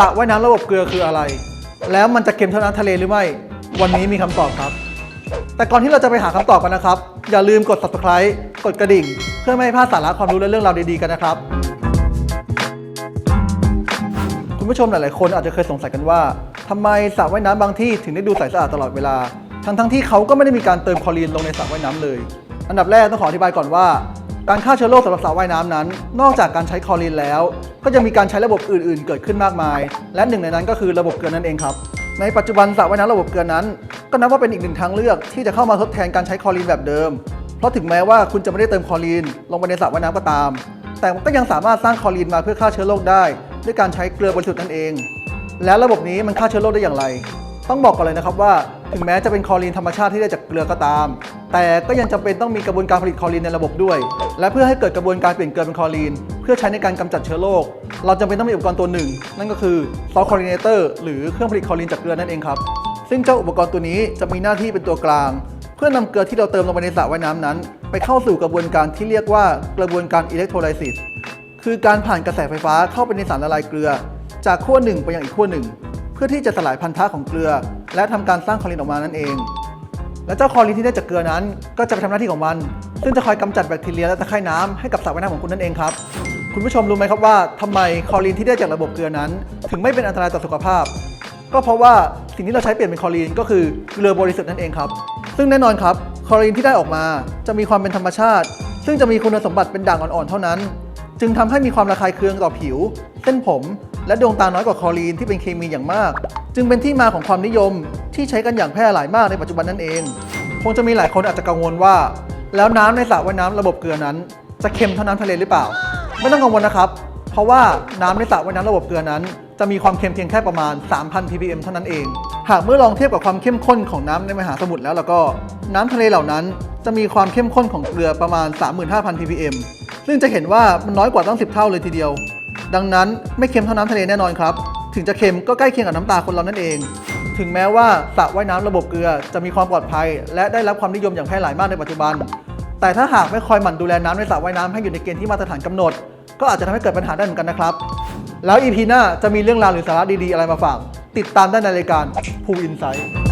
สระว่ายน้ำระบบเกลือคืออะไร แล้วมันจะเค็มเท่าน้ำทะเลหรือไม่ วันนี้มีคำตอบครับ แต่ก่อนที่เราจะไปหาคำตอบกันนะครับ อย่าลืมกด subscribe กดกระดิ่ง เพื่อไม่ให้พลาดสาระความรู้และเรื่องราวดีๆกันนะครับ คุณผู้ชมหลายๆคนอาจจะเคยสงสัยกันว่าทำไมสระว่ายน้ำบางที่ถึงได้ดูใสสะอาดตลอดเวลา ทั้งๆที่เขาก็ไม่ได้มีการเติมคลอรีนลงในสระว่ายน้ำเลย อันดับแรกต้องขออธิบายก่อนว่า การฆ่าเชื้อโรคสำหรับสระว่ายน้ำนั้น นอกจากการใช้คลอรีนแล้ว ก็จะมีการใช้ระบบอื่นๆ เกิดขึ้นมากมาย และหนึ่งในนั้นก็คือระบบเกลือนั่นเองครับ ในปัจจุบันสระว่ายน้ำระบบเกลือนั้น ก็นับว่าเป็นอีกหนึ่งทางเลือกที่จะเข้ามาทดแทนการใช้คลอรีนแบบเดิม เพราะถึงแม้ว่าคุณจะไม่ได้เติมคลอรีน ลงไปในสระว่ายน้ำก็ตาม แต่ก็ยังสามารถสร้างคลอรีนมาเพื่อฆ่าเชื้อโรคได้ ด้วยการใช้เกลือบริสุทธิ์นั่นเอง แล้วระบบนี้มันฆ่าเชื้อโรคได้อย่างไร ต้องบอกก่อนเลยนะครับว่า ถึงแม้จะเป็นคลอรีนธรรมชาติที่ได้จากเกลือก็ตาม แต่ก็ยังจำเป็นต้องมีกระบวนการผลิตคลอรีนในระบบด้วย และเพื่อให้เกิดกระบวนการเปลี่ยนเกลือเป็นคลอรีน เพื่อใช้ในการกำจัดเชื้อโรค เราจำเป็นต้องมีอุปกรณ์ตัวหนึ่ง นั่นก็คือซอลคลอรีเนเตอร์หรือเครื่องผลิตคลอรีนจากเกลือนั่นเองครับ ซึ่งเจ้าอุปกรณ์ตัวนี้จะมีหน้าที่เป็นตัวกลาง เพื่อนำเกลือที่เราเติมลงไปในสระว่ายน้ำนั้น ไปเข้าสู่กระบวนการที่เรียกว่ากระบวนการอิเล็กโทรไลซิส คือการผ่านกระแสไฟฟ้าเข้าไปในสารละลายเกลือ จากขั้วหนึ่งไปยังอีกขั้วหนึ่ง เพื่อที่จะสลายพันธะของเกลือ และทำการสร้างคอรีนออกมานั่นเอง และเจ้าคอรีนที่ได้จากเกลือนั้น ก็จะไปทำหน้าที่ของมัน ซึ่งจะคอยกำจัดแบคทีเรียและตะไคร่น้ำให้กับสระว่ายน้ำของคุณนั่นเองครับ คุณผู้ชมรู้ไหมครับว่าทำไมคอรีนที่ได้จากระบบเกลือนั้น ถึงไม่เป็นอันตรายต่อสุขภาพ ก็เพราะว่าสิ่งที่เราใช้เปลี่ยนเป็นคอรีนก็คือเกลือบริสุทธิ์นั่นเองครับ ซึ่งแน่นอนครับคอรีนที่ได้ออกมา จะมีความเป็นธรรมชาติ ซึ่งจะมีคุณสมบัติเป็นด่างอ่อนๆเท่านั้น จึงทำให้มีความระคายเคืองต่อผิว เส้นผม และดวงตาน้อยกว่าคลอรีนที่เป็นเคมีอย่างมาก จึงเป็นที่มาของความนิยมที่ใช้กันอย่างแพร่หลายมากในปัจจุบันนั่นเอง คงจะมีหลายคนอาจจะกังวลว่า แล้วน้ำในสระว่ายน้ำระบบเกลือนั้น จะเค็มเท่าน้ำทะเลหรือเปล่า ไม่ต้องกังวลนะครับ เพราะว่าน้ำในสระว่ายน้ำระบบเกลือนั้น จะมีความเค็มเพียงแค่ประมาณ 3,000 ppm เท่านั้นเอง หากเมื่อลองเทียบกับความเข้มข้นของน้ำในมหาสมุทรแล้วแล้วก็ น้ำทะเลเหล่านั้น จะมีความเข้มข้นของเกลือประมาณ 35,000 ppm ซึ่งจะเห็นว่ามันน้อยกว่าตั้ง 10 เท่าเลยทีเดียว ดังนั้นไม่เค็มเท่าน้ำทะเลแน่นอนครับ ถึงจะเค็มก็ใกล้เคียงกับน้ำตาคนเรานั่นเอง ถึงแม้ว่าสระว่ายน้ำระบบเกลือจะมีความปลอดภัย และได้รับความนิยมอย่างแพร่หลายมากในปัจจุบัน แต่ถ้าหากไม่คอยหมั่นดูแลน้ำในสระว่ายน้ำให้อยู่ในเกณฑ์ที่มาตรฐานกำหนด ก็อาจจะทำให้เกิดปัญหาได้เหมือนกันนะครับ แล้วอีพีหน้าจะมีเรื่องราวหรือสาระดีๆอะไรมาฝากติดตามได้ในรายการ Pool Insight